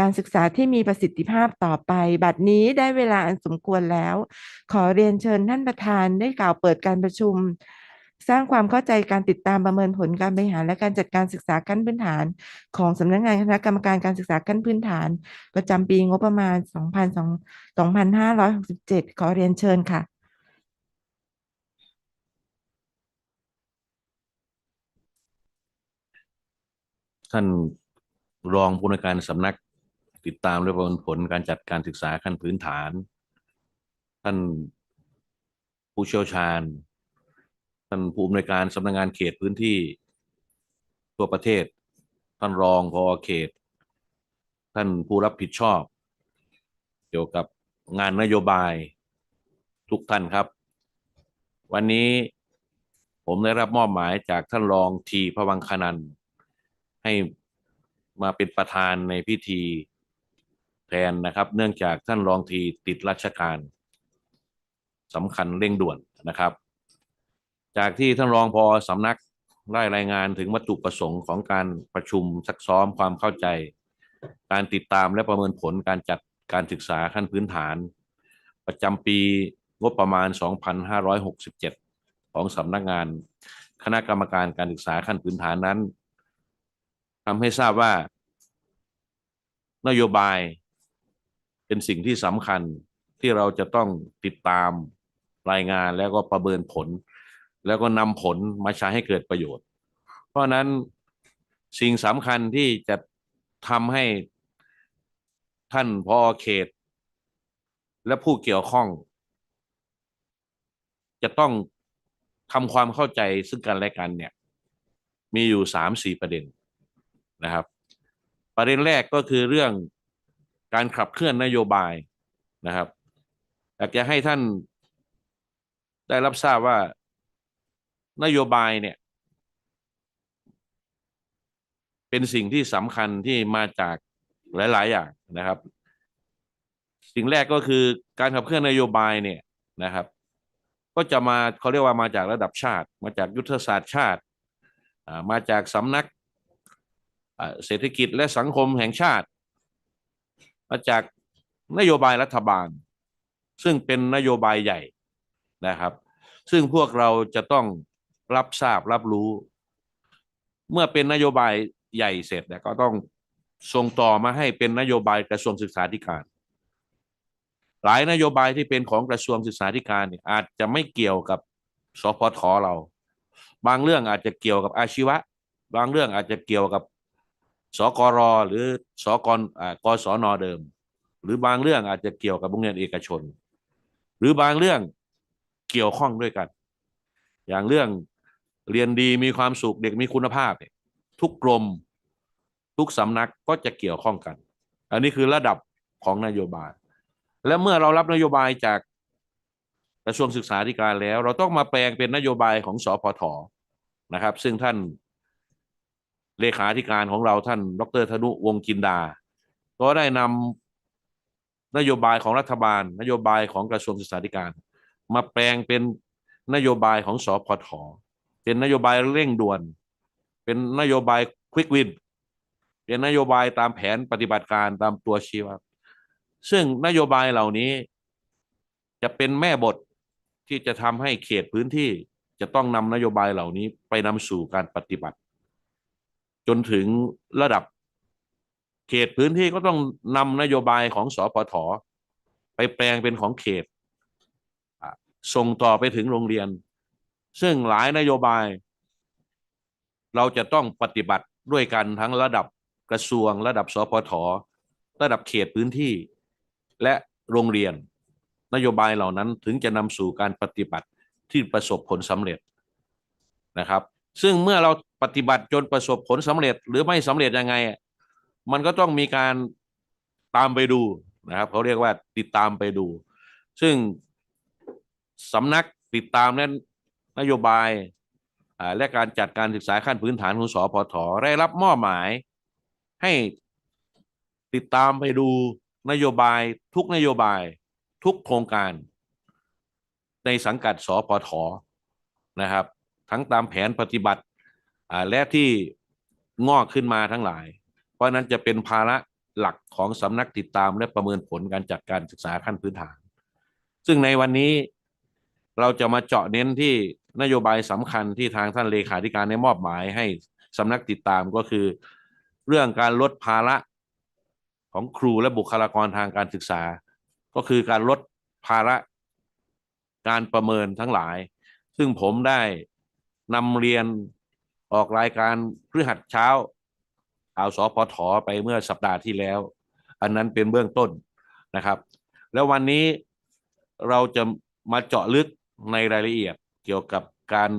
การศึกษาที่มีประสิทธิภาพต่อไป บัดนี้ได้เวลาอันสมควรแล้ว ขอเรียนเชิญท่านประธานได้กล่าวเปิดการประชุม สร้างความเข้าใจการติดตามประเมินผลการบริหารและการจัดการศึกษาขั้นพื้นฐาน ของสำนักงานคณะกรรมการการศึกษาขั้นพื้นฐาน ประจำปีงบประมาณ 2567 ขอเรียนเชิญค่ะท่านรองผู้ในการสำนัก ติดตามและประเมินผลการจัดการศึกษาขั้นพื้นฐาน ท่านผู้เชี่ยวชาญ ท่านผู้อำนวยการสำนักงานเขตพื้นที่ทั่วประเทศ ท่านรองพอเขต ท่านผู้รับผิดชอบ เกี่ยวกับงานนโยบายทุกท่านครับ วันนี้ผมได้รับมอบหมายจากท่านรองทีพระวังคนันให้มาเป็นประธานในพิธี แทนนะครับ เนื่องจากท่านรองทีติดราชการสำคัญเร่งด่วนนะครับ จากที่ท่านรองพอสำนักได้รายงานถึงวัตถุประสงค์ของการประชุมซักซ้อมความเข้าใจ การติดตามและประเมินผลการจัดการศึกษาขั้นพื้นฐาน ประจำปีงบประมาณ 2567 ของสำนักงาน คณะกรรมการการศึกษาขั้นพื้นฐานนั้นทำให้ทราบว่า นโยบาย เป็นสิ่งที่สำคัญที่เราจะต้องติดตามรายงานแล้วก็ประเมินผล แล้วก็นำผลมาใช้ให้เกิดประโยชน์ เพราะฉะนั้นสิ่งสำคัญที่จะทำให้ท่านพอเขต และผู้เกี่ยวข้อง จะต้องทำความเข้าใจซึ่งกันและกันเนี่ย มีอยู่สามสี่ประเด็นนะครับ ประเด็นแรกก็คือเรื่อง การขับเคลื่อนนโยบายนะครับอยากจะให้ท่านได้รับทราบว่านโยบายเนี่ย เป็นสิ่งที่สำคัญที่มาจากหลาย ๆ อย่างนะครับ สิ่งแรกก็คือการขับเคลื่อนนโยบายเนี่ยนะครับ ก็จะมาเขาเรียกว่ามาจากระดับชาติ มาจากยุทธศาสตร์ชาติ มาจากสำนักเศรษฐกิจและสังคมแห่งชาติ มาจากนโยบายรัฐบาล ซึ่งเป็นนโยบายใหญ่นะครับ ซึ่งพวกเราจะต้องรับทราบรับรู้ เมื่อเป็นนโยบายใหญ่เสร็จเนี่ยก็ต้องส่งต่อมาให้เป็นนโยบายกระทรวงศึกษาธิการ หลายนโยบายที่เป็นของกระทรวงศึกษาธิการเนี่ยอาจจะไม่เกี่ยวกับสพทเรา บางเรื่องอาจจะเกี่ยวกับอาชีวะ บางเรื่องอาจจะเกี่ยวกับ สกรหรือสกรกศนเดิม หรือบางเรื่องอาจจะเกี่ยวกับโรงเรียนเอกชน หรือบางเรื่องเกี่ยวข้องด้วยกัน อย่างเรื่องเรียนดีมีความสุขเด็กมีคุณภาพเนี่ยทุกกรมทุกสำนักก็จะเกี่ยวข้องกัน อันนี้คือระดับของนโยบาย และเมื่อเรารับนโยบายจากกระทรวงศึกษาธิการแล้ว เราต้องมาแปลงเป็นนโยบายของสพทนะครับ ซึ่งท่าน เลขาธิการของเราท่าน ดรธนุวงศ์จินดา ก็ได้นำนโยบายของรัฐบาล นโยบายของกระทรวงศึกษาธิการ มาแปลงเป็นนโยบายของสพทเป็นนโยบายเร่งด่วน เป็นนโยบายควิกวินเป็นนโยบายตามแผนปฏิบัติการตามตัวชี้วัดซึ่งนโยบายเหล่านี้จะเป็นแม่บทที่จะทำให้เขตพื้นที่จะต้องนำนโยบายเหล่านี้ไปนำสู่การปฏิบัติ จนถึงระดับเขตพื้นที่ก็ต้องนำนโยบายของสพทไปแปลงเป็นของเขตส่งต่อไปถึงโรงเรียน ซึ่งหลายนโยบาย เราจะต้องปฏิบัติด้วยกันทั้งระดับกระทรวง ระดับสพทระดับเขตพื้นที่ และโรงเรียน นโยบายเหล่านั้นถึงจะนำสู่การปฏิบัติที่ประสบผลสำเร็จนะครับ ซึ่งเมื่อเรา ปฏิบัติจนประสบผลสำเร็จหรือไม่สำเร็จยังไง มันก็ต้องมีการตามไปดูนะครับเขาเรียกว่าติดตามไปดู ซึ่งสำนักติดตามและนโยบายและการจัดการศึกษาขั้นพื้นฐานของสพทได้รับมอบหมาย ให้ติดตามไปดูนโยบายทุกนโยบายทุกโครงการ ในสังกัดสพทนะครับ ทั้งตามแผนปฏิบัติ และที่งอกขึ้นมาทั้งหลาย เพราะนั้นจะเป็นภาระหลักของสำนักติดตามและประเมินผลการจัดการศึกษาขั้นพื้นฐาน ซึ่งในวันนี้เราจะมาเจาะเน้นที่นโยบายสำคัญที่ทางท่านเลขาธิการได้มอบหมายให้สำนักติดตามก็คือ เรื่องการลดภาระของครูและบุคลากรทางการศึกษา ก็คือการลดภาระการประเมินทั้งหลาย ซึ่งผมได้นำเรียน ออกรายการพฤหัสเช้าข่าวสพทไปเมื่อสัปดาห์ที่แล้ว อันนั้นเป็นเบื้องต้นนะครับ แล้ววันนี้เราจะมาเจาะลึกในรายละเอียดเกี่ยวกับการ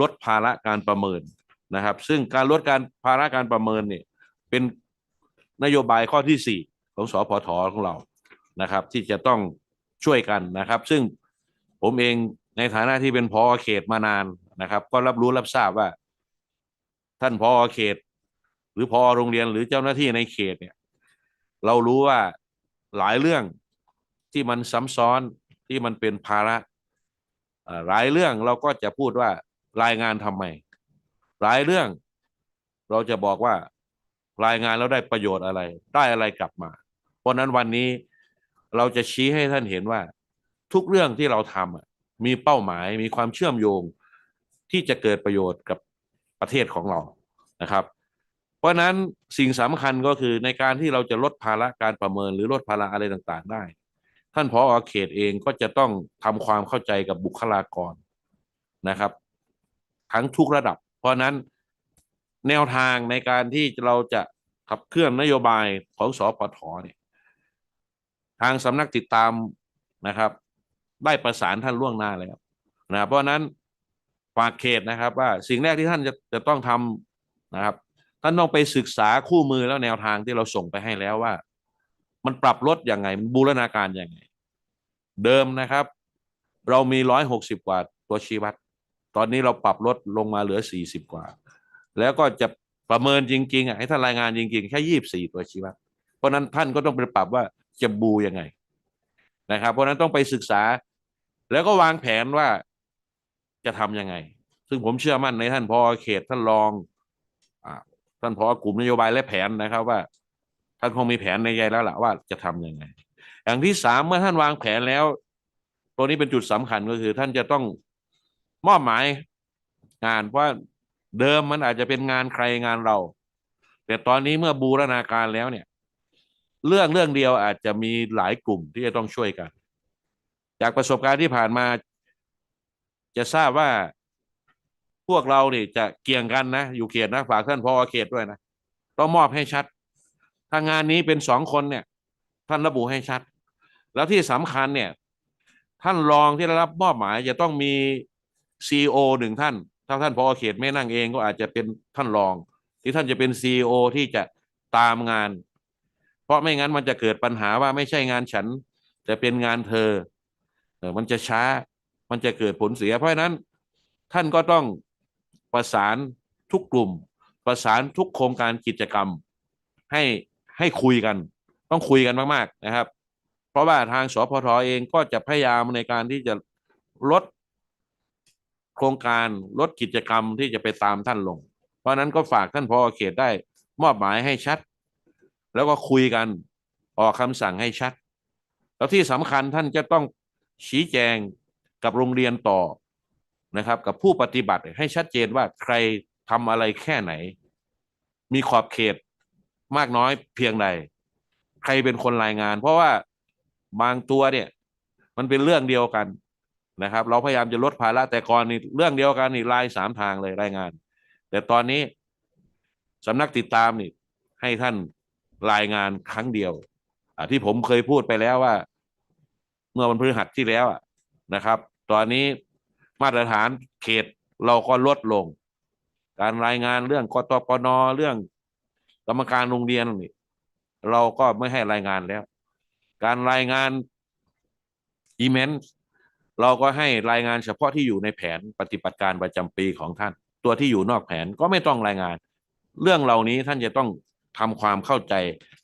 ลดภาระการประเมินนะครับ ซึ่งการลดการภาระการประเมินเนี่ยเป็นนโยบายข้อที่สี่ของสพทของเรานะครับ ที่จะต้องช่วยกันนะครับ ซึ่งผมเองในฐานะที่เป็นพอเขตมานานนะครับ ก็รับรู้รับทราบว่า ท่านพอเขต หรือพอโรงเรียนหรือเจ้าหน้าที่ในเขตเนี่ย เรารู้ว่าหลายเรื่องที่มันซ้ำซ้อนที่มันเป็นภาระหลายเรื่องเราก็จะพูดว่ารายงานทำไม หลายเรื่องเราจะบอกว่ารายงานแล้วได้ประโยชน์อะไร ได้อะไรกลับมา เพราะนั้นวันนี้เราจะชี้ให้ท่านเห็นว่า ทุกเรื่องที่เราทำมีเป้าหมายมีความเชื่อมโยงที่จะเกิดประโยชน์กับ ประเทศของเรานะครับ เพราะฉะนั้นสิ่งสำคัญก็คือในการที่เราจะลดภาระการประเมินหรือลดภาระอะไรต่างๆ ได้ ท่านผอเขตเองก็จะต้องทำความเข้าใจกับบุคลากรนะครับ ทั้งทุกระดับ เพราะนั้นแนวทางในการที่เราจะขับเคลื่อนนโยบายของสปทเนี่ยทางสำนักติดตามนะครับ ได้ประสานท่านล่วงหน้าแล้วนะเพราะนั้น ฝากเขตนะครับ ว่าสิ่งแรกที่ท่านจะจะต้องทำนะครับ ท่านต้องไปศึกษาคู่มือแล้วแนวทางที่เราส่งไปให้แล้วว่า มันปรับลดยังไง มันบูรณาการยังไง เดิมนะครับ เรามีร้อยหกสิบกว่าตัวชี้วัด ตอนนี้เราปรับลดลงมาเหลือสี่สิบกว่า แล้วก็จะประเมินจริงๆอะให้ท่านรายงานจริงๆ แค่ยี่บสี่ตัวชี้วัด เพราะนั้นท่านก็ต้องไปปรับว่าจะบูยังไงนะครับ เพราะนั้นต้องไปศึกษา แล้วก็วางแผนว่า จะทำยังไง ซึ่งผมเชื่อมั่นในท่านพอเขตท่านรองอท่านพอกลุ่มนโยบายและแผนนะครับ ว่า ท่านคงมีแผนในใจแล้วล่ะว่าจะทำยังไง อย่างที่สามเมื่อท่านวางแผนแล้ว ตัวนี้เป็นจุดสำคัญก็คือ ท่านจะต้องมอบหมายงานเพราะเดิมมันอาจจะเป็นงานใครงานเรา แต่ตอนนี้เมื่อบูรณาการแล้วเนี่ย เรื่องเรื่องเดียวอาจจะมีหลายกลุ่มที่จะต้องช่วยกัน จากประสบการณ์ที่ผ่านมา จะทราบว่าพวกเราเนี่ยจะเกี่ยงกันนะ อยู่เขตนะฝากท่านพอเขตด้วยนะต้องมอบให้ชัด ถ้างานนี้เป็นสองคนเนี่ย ท่านระบุให้ชัด แล้วที่สำคัญเนี่ย ท่านรองที่ได้รับมอบหมาย จะต้องมีซีอหนึ่งท่าน ถ้าท่านพอเขตไม่นั่งเองก็อาจจะเป็นท่านรอง ที่ท่านจะเป็นซีอที่จะตามงาน เพราะไม่งั้นมันจะเกิดปัญหาว่าไม่ใช่งานฉัน แต่เป็นงานเธอมันจะช้า มันจะเกิดผลเสีย เพราะฉะนั้นท่านก็ต้องประสานทุกกลุ่ม ประสานทุกโครงการกิจกรรม ให้ให้คุยกัน ต้องคุยกันมาก ๆ นะครับ เพราะว่าทางสพทเองก็จะพยายามในการที่จะลดโครงการลดกิจกรรมที่จะไปตามท่านลง เพราะฉะนั้นก็ฝากท่านพอเขตได้มอบหมายให้ชัด แล้วก็คุยกันออกคำสั่งให้ชัด แล้วที่สำคัญท่านจะต้องชี้แจง กับโรงเรียนต่อนะครับ กับผู้ปฏิบัติให้ชัดเจนว่าใครทำอะไรแค่ไหน มีขอบเขตมากน้อยเพียงใด ใครเป็นคนรายงาน เพราะว่าบางตัวเนี่ย มันเป็นเรื่องเดียวกันนะครับ เราพยายามจะลดภาระแต่ก่อนนี่เรื่องเดียวกันนี่รายสามทางเลยรายงาน แต่ตอนนี้สำนักติดตามนี่ ให้ท่านรายงานครั้งเดียวที่ผมเคยพูดไปแล้วว่า เมื่อวันพฤหัสที่แล้วอะ นะครับ ตอนนี้มาตรฐานเขตเราก็ลดลง การรายงานเรื่องกตปนเรื่องกรรมการโรงเรียนนี่เราก็ไม่ให้รายงานแล้ว การรายงานอีเมนต์เราก็ให้รายงานเฉพาะที่อยู่ในแผนปฏิบัติการประจำปีของท่าน ตัวที่อยู่นอกแผนก็ไม่ต้องรายงาน เรื่องเหล่านี้ท่านจะต้องทำความเข้าใจ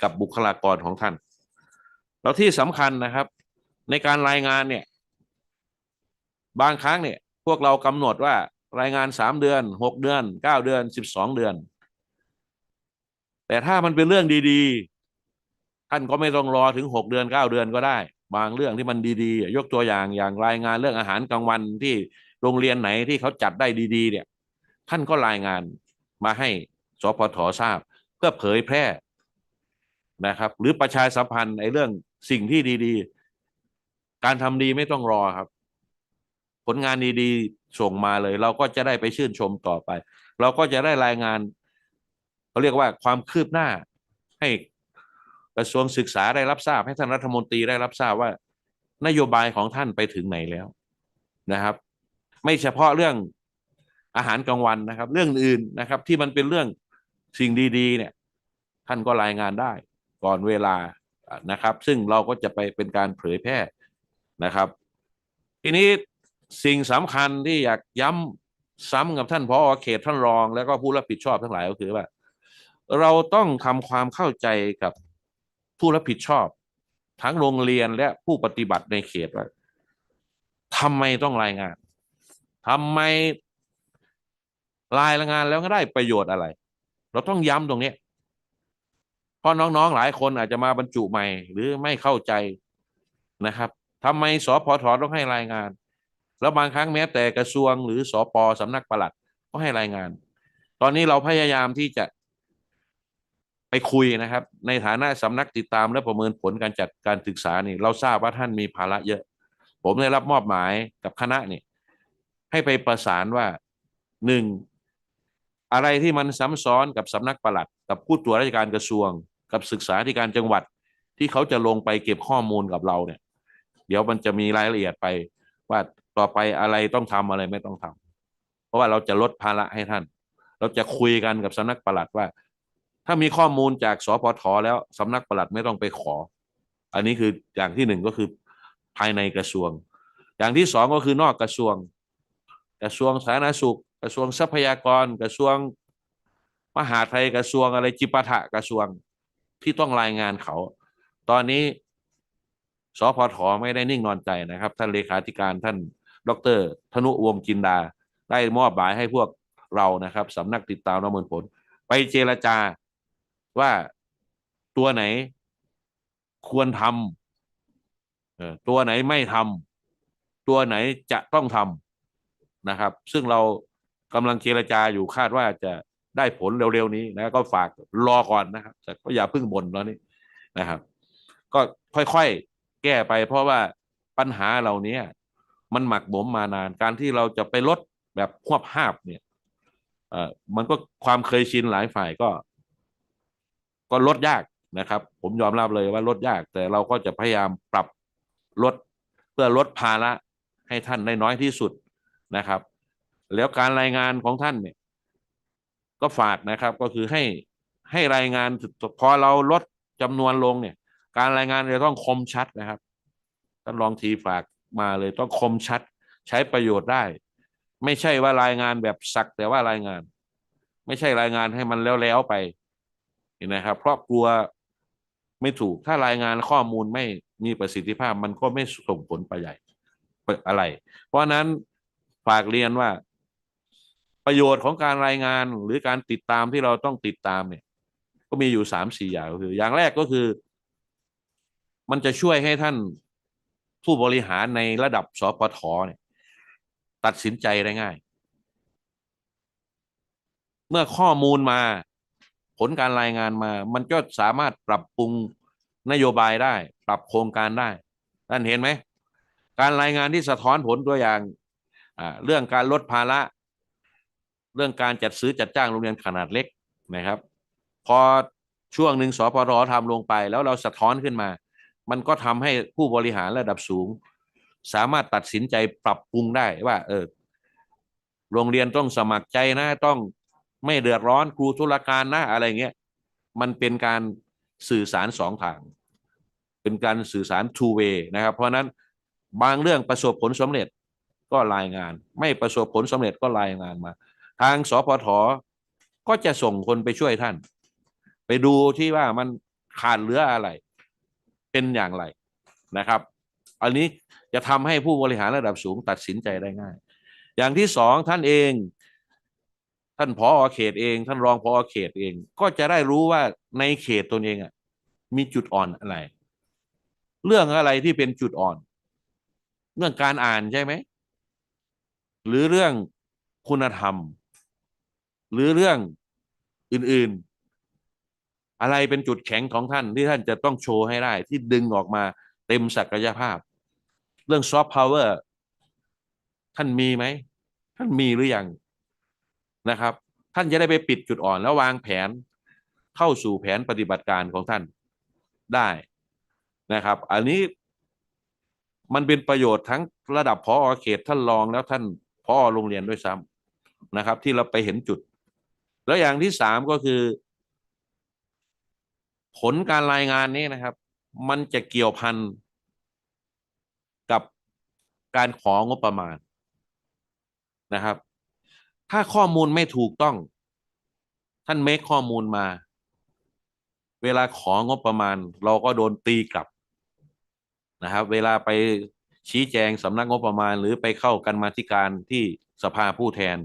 กับบุคลากรของท่าน แล้วที่สำคัญนะครับ ในการรายงานเนี่ย บางครั้งเนี่ยพวกเรากำหนดว่ารายงานสามเดือนหกเดือนเก้าเดือนสิบสองเดือน แต่ถ้ามันเป็นเรื่องดีๆ ท่านก็ไม่ต้องรอถึงหกเดือนเก้าเดือนก็ได้ บางเรื่องที่มันดีๆ ยกตัวอย่างอย่างรายงานเรื่องอาหารกลางวันที่โรงเรียนไหนที่เขาจัดได้ดี ๆ เนี่ย ท่านก็รายงานมาให้สพททราบ เพื่อเผยแพร่นะครับ หรือประชาสัมพันธ์ในเรื่องสิ่งที่ดี ๆ การทำดีไม่ต้องรอครับ ผลงานดีๆส่งมาเลย เราก็จะได้ไปชื่นชมต่อไป เราก็จะได้รายงานเขาเรียกว่าความคืบหน้า ให้กระทรวงศึกษาได้รับทราบ ให้ท่านรัฐมนตรีได้รับทราบว่า นโยบายของท่านไปถึงไหนแล้วนะครับ ไม่เฉพาะเรื่องอาหารกลางวันนะครับ เรื่องอื่นนะครับ ที่มันเป็นเรื่องสิ่งดีๆ เนี่ย ท่านก็รายงานได้ ก่อนเวลานะครับ ซึ่งเราก็จะไปเป็นการเผยแพร่นะครับ ทีนี้ สิ่งสำคัญที่อยากย้ำซ้ำกับท่านพอเขตท่านรอง แล้วก็ผู้รับผิดชอบทั้งหลายก็คือว่า เราต้องทำความเข้าใจกับผู้รับผิดชอบ ทั้งโรงเรียนและผู้ปฏิบัติในเขตว่าทำไมต้องรายงานทำไมรายงานแล้วก็ได้ประโยชน์อะไร เราต้องย้ำตรงนี้เพราะน้องๆหลายคนอาจจะมาบรรจุใหม่ หรือไม่เข้าใจนะครับทำไมสพทต้องให้รายงาน แล้วบางครั้งแม้แต่กระทรวงหรือสปสำนักปลัดก็ให้รายงาน ตอนนี้เราพยายามที่จะไปคุยนะครับ ในฐานะสำนักติดตามและประเมินผลการจัดการศึกษานี่เราทราบว่าท่านมีภาระเยอะ ผมได้รับมอบหมายกับคณะนี่ให้ไปประสานว่าหนึ่งอะไรที่มันซ้ำซ้อนกับสำนักปลัด กับผู้ตรวจราชการกระทรวง กับศึกษาธิการจังหวัด ที่เขาจะลงไปเก็บข้อมูลกับเราเนี่ย เดี๋ยวมันจะมีรายละเอียดไปว่า ต่อไปอะไรต้องทำอะไรไม่ต้องทำเพราะว่าเราจะลดภาระให้ท่าน เราจะคุยกันกับสำนักปลัดว่า ถ้ามีข้อมูลจากสพทแล้วสำนักปลัดไม่ต้องไปขอ อันนี้คืออย่างที่หนึ่งก็คือภายในกระทรวง อย่างที่สองก็คือนอกกระทรวง กระทรวงสาธารณสุข กระทรวงทรัพยากร กระทรวงมหาไทยกระทรวงอะไรจิปาถะกระทรวงที่ต้องรายงานเขา ตอนนี้สพทไม่ได้นิ่งนอนใจนะครับ ท่านเลขาธิการท่าน ดรธนุวงศ์จินดา ได้มอบหมายให้พวกเรานะครับสำนักติดตามประเมินผล ไปเจรจาว่าตัวไหนควรทำตัวไหนไม่ทำตัวไหนจะต้องทำนะครับ ซึ่งเรากำลังเจรจาอยู่คาดว่าจะได้ผลเร็วๆนี้นะก็ฝากรอก่อนนะครับแต่ก็อย่าเพิ่งบ่นแล้วนี่นะครับ ก็ค่อยๆแก้ไปเพราะว่าปัญหาเหล่านี้ มันหมักหมมมานาน การที่เราจะไปลดแบบควบหาบเนี่ยเอ่อมันก็ความเคยชินหลายฝ่ายก็ ก็ลดยากนะครับ ผมยอมรับเลยว่าลดยาก แต่เราก็จะพยายามปรับลดเพื่อลดภาระให้ท่านได้น้อยที่สุดนะครับ แล้วการรายงานของท่านเนี่ย ก็ฝากนะครับ ก็คือให้ให้รายงานพอเราลดจำนวนลงเนี่ย การรายงานจะต้องคมชัดนะครับท่านรองทีฝาก มาเลยต้องคมชัดใช้ประโยชน์ได้ ไม่ใช่ว่ารายงานแบบสักแต่ว่ารายงาน ไม่ใช่รายงานให้มันแล้วๆไปเห็นไหมครับเพราะกลัวไม่ถูกถ้ารายงานข้อมูลไม่มีประสิทธิภาพมันก็ไม่ส่งผลไปใหญ่อะไร เพราะนั้นฝากเรียนว่า ประโยชน์ของการรายงานหรือการติดตามที่เราต้องติดตามเนี่ย ก็มีอยู่สามสี่อย่างคือ อย่างแรกก็คือ มันจะช่วยให้ท่าน ผู้บริหารในระดับสปทเนี่ยตัดสินใจได้ง่าย เมื่อข้อมูลมาผลการรายงานมา มันก็สามารถปรับปรุงนโยบายได้ ปรับโครงการได้ท่านเห็นไหม การรายงานที่สะท้อนผลตัวอย่างเรื่องการลดภาระ เรื่องการจัดซื้อจัดจ้างโรงเรียนขนาดเล็กนะครับ พอช่วงหนึ่งสพททำลงไป แล้วเราสะท้อนขึ้นมา มันก็ทำให้ผู้บริหารระดับสูง สามารถตัดสินใจปรับปรุงได้ว่า เออ โรงเรียนต้องสมัครใจนะต้องไม่เดือดร้อนครูธุรการนะอะไรเงี้ยมันเป็นการสื่อสารสองทาง เป็นการสื่อสาร two way นะครับ เพราะนั้นบางเรื่องประสบผลสำเร็จก็รายงาน ไม่ประสบผลสำเร็จก็รายงานมา ทางสพทก็จะส่งคนไปช่วยท่าน ไปดูที่ว่ามันขาดเหลืออะไร เป็นอย่างไรนะครับ อันนี้จะทำให้ผู้บริหารระดับสูงตัดสินใจได้ง่าย อย่างที่สองท่านเอง ท่านพอเขตเอง ท่านรองพอเขตเอง ก็จะได้รู้ว่าในเขตตนเองอะมีจุดอ่อนอะไร เรื่องอะไรที่เป็นจุดอ่อน เรื่องการอ่านใช่ไหม หรือเรื่องคุณธรรม หรือเรื่องอื่นๆ อะไรเป็นจุดแข็งของท่านที่ท่านจะต้องโชว์ให้ได้ ที่ดึงออกมาเต็มศักยภาพ เรื่องซอฟต์พาวเวอร์ท่านมีไหม ท่านมีหรือยังนะครับ ท่านจะได้ไปปิดจุดอ่อน แล้ววางแผนเข้าสู่แผนปฏิบัติการของท่านได้นะครับ อันนี้มันเป็นประโยชน์ทั้งระดับพอเขตท่านรองแล้วท่านพอโรงเรียนด้วยซ้ำนะครับ ที่เราไปเห็นจุด แล้วอย่างที่สามก็คือ ผลการรายงานนี้นะครับ มันจะเกี่ยวพันกับการของบประมาณนะครับ ถ้าข้อมูลไม่ถูกต้อง ท่านเมคข้อมูลมา เวลาของบประมาณ เราก็โดนตีกลับนะครับ เวลาไปชี้แจงสำนักงบประมาณ หรือไปเข้ากันมาธิการที่สภาผู้แทน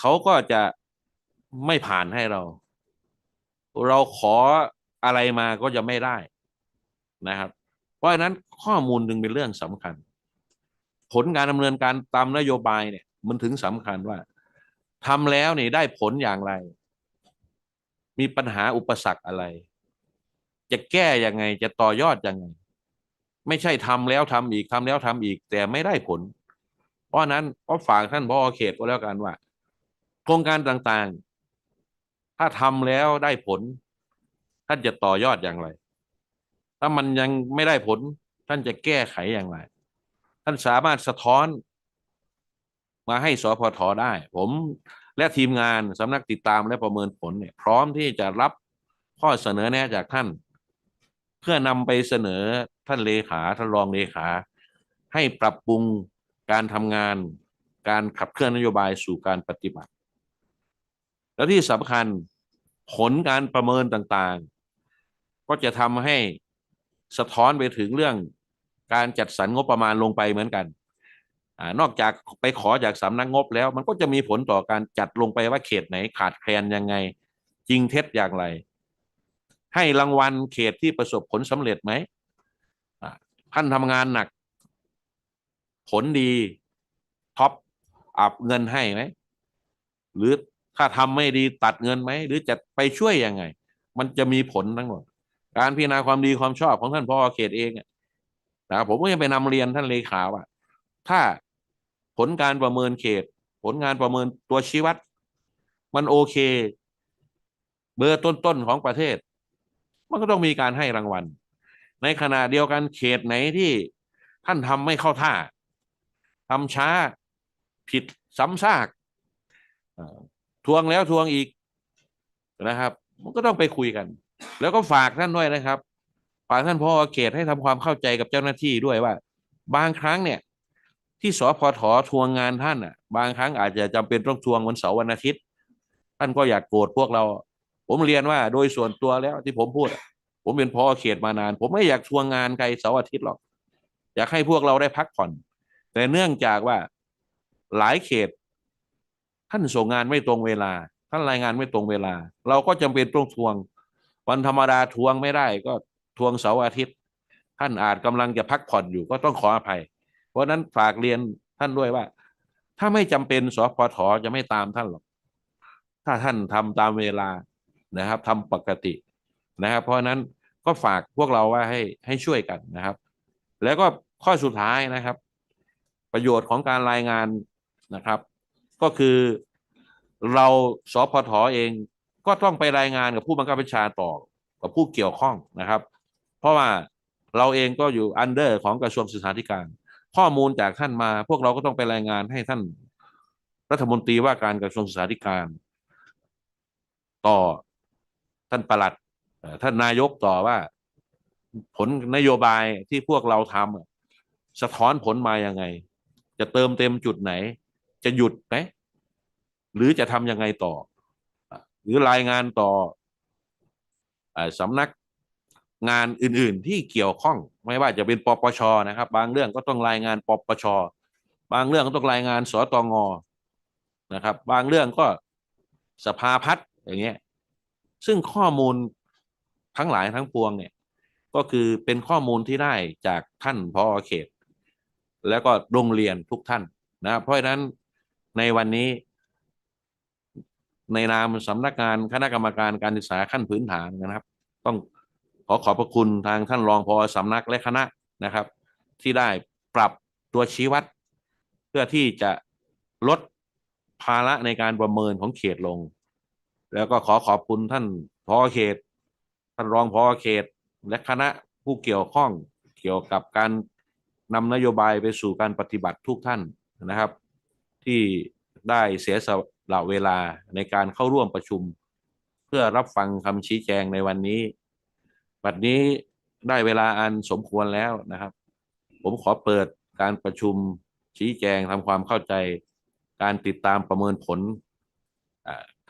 เขาก็จะไม่ผ่านให้เรา เราขออะไรมาก็จะไม่ได้นะครับ เพราะฉะนั้นข้อมูลจึงเป็นเรื่องสำคัญ ผลการดำเนินการตามนโยบายเนี่ย มันถึงสำคัญว่าทำแล้วเนี่ยได้ผลอย่างไร มีปัญหาอุปสรรคอะไร จะแก้ยังไงจะต่อยอดยังไง ไม่ใช่ทำแล้วทำอีกทำแล้วทำอีก แต่ไม่ได้ผล เพราะฉะนั้นก็ฝากท่านพอเขตก็แล้วกันว่า โครงการต่างๆ ถ้าทำแล้วได้ผล ท่านจะต่อยอดอย่างไร ถ้ามันยังไม่ได้ผล ท่านจะแก้ไขอย่างไร ท่านสามารถสะท้อน มาให้สพทได้ ผมและทีมงานสำนักติดตามและประเมินผลเนี่ย พร้อมที่จะรับข้อเสนอแนะจากท่าน เพื่อนำไปเสนอท่านเลขาท่านรองเลขา ให้ปรับปรุงการทำงาน การขับเคลื่อนนโยบายสู่การปฏิบัติ แล้วที่สำคัญผลการประเมินต่างๆ ก็จะทำให้สะท้อนไปถึงเรื่องการจัดสรรงบประมาณลงไปเหมือนกันอนอกจากไปขอจากสำนักงบแล้ว มันก็จะมีผลต่อการจัดลงไปว่าเขตไหนขาดแคลนยังไง จริงเท็จอย่างไร ให้รางวัลเขตที่ประสบผลสำเร็จไหมท่านทำงานหนัก ผลดีท็อปอัพเงินให้ไหม หรือ ถ้าทำไม่ดีตัดเงินไหม หรือจะไปช่วยยังไง มันจะมีผลทั้งหมด การพิจารณาความดีความชอบของท่านพ่อเขตเองนะผมก็ยังไปนำเรียนท่านเลขาว่า ถ้าผลการประเมินเขต ผลงานประเมินตัวชี้วัด มันโอเค เบอร์ต้นๆของประเทศ มันก็ต้องมีการให้รางวัล ในขณะเดียวกันเขตไหนที่ท่านทำไม่เข้าท่าทำช้าผิดซ้ำซาก ทวงแล้วทวงอีกนะครับ มันก็ต้องไปคุยกัน แล้วก็ฝากท่านด้วยนะครับฝากท่านพอเขตให้ทำความเข้าใจกับเจ้าหน้าที่ด้วยว่า บางครั้งเนี่ย ที่สพททวงงานท่านอะ บางครั้งอาจจะจำเป็นต้องทวงวันเสาร์วันอาทิตย์ ท่านก็อยากโกรธพวกเรา ผมเรียนว่าโดยส่วนตัวแล้วที่ผมพูด ผมเป็นพอเขตมานาน ผมไม่อยากทวงงานใครเสาร์อาทิตย์หรอกอยากให้พวกเราได้พักผ่อน แต่เนื่องจากว่าหลายเขต ท่านส่งงานไม่ตรงเวลา ท่านรายงานไม่ตรงเวลา เราก็จำเป็นต้องทวง วันธรรมดาทวงไม่ได้ก็ทวงเสาร์อาทิตย์ ท่านอาจกำลังจะพักผ่อนอยู่ก็ต้องขออภัย เพราะนั้นฝากเรียนท่านด้วยว่า ถ้าไม่จำเป็นสพทจะไม่ตามท่านหรอกถ้าท่านทำตามเวลานะครับทำปกตินะครับ เพราะนั้นก็ฝากพวกเราว่าให้ให้ช่วยกันนะครับ แล้วก็ข้อสุดท้ายนะครับ ประโยชน์ของการรายงานนะครับ ก็คือเราสพทเองก็ต้องไปรายงานกับผู้บังคับบัญชาต่อกับผู้เกี่ยวข้องนะครับ เพราะว่าเราเองก็อยู่อันเดอร์ของกระทรวงศึกษาธิการ ข้อมูลจากท่านมา พวกเราก็ต้องไปรายงานให้ท่านรัฐมนตรีว่าการกระทรวงศึกษาธิการ ต่อท่านประหลัดท่านนายกต่อว่าผลนโยบายที่พวกเราทำสะท้อนผลมาอยังไง จะเติมเต็มจุดไหน จะหยุดไหมหรือจะทำยังไงต่อ หรือรายงานต่ออสำนักงานอื่นๆที่เกี่ยวข้องไม่ว่าจะเป็นปปชนะครับ บางเรื่องก็ต้องรายงานปปชบางเรื่องก็ต้องรายงานสตงนะครับ บางเรื่องก็สภาพัฒน์อย่างเงี้ยซึ่งข้อมูลทั้งหลายทั้งปวงเนี่ยก็คือเป็นข้อมูลที่ได้จากท่านพอเขต แล้วก็โรงเรียนทุกท่านนะเพราะฉะนั้น ในวันนี้ ในนามสำนักงานคณะกรรมการการศึกษาขั้นพื้นฐานนะครับ ต้องขอขอบพระคุณทางท่านรองพอสำนักและคณะนะครับ ที่ได้ปรับตัวชี้วัด เพื่อที่จะลดภาระในการประเมินของเขตลง แล้วก็ขอขอบคุณท่านพอเขต ท่านรองพอเขตและคณะผู้เกี่ยวข้องเกี่ยวกับการนำนโยบายไปสู่การปฏิบัติทุกท่านนะครับ ที่ได้เสียสละเวลาในการเข้าร่วมประชุม เพื่อรับฟังคำชี้แจงในวันนี้ บัดนี้ได้เวลาอันสมควรแล้วนะครับ ผมขอเปิดการประชุมชี้แจงทำความเข้าใจ การติดตามประเมินผล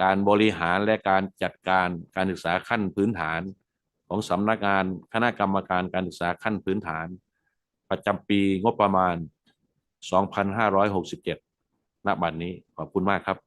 การบริหารและการจัดการการศึกษาขั้นพื้นฐาน ของสำนักงานคณะกรรมการการศึกษาขั้นพื้นฐาน ประจำปีงบประมาณ 2567 ณบัดนี้ขอบคุณมากครับ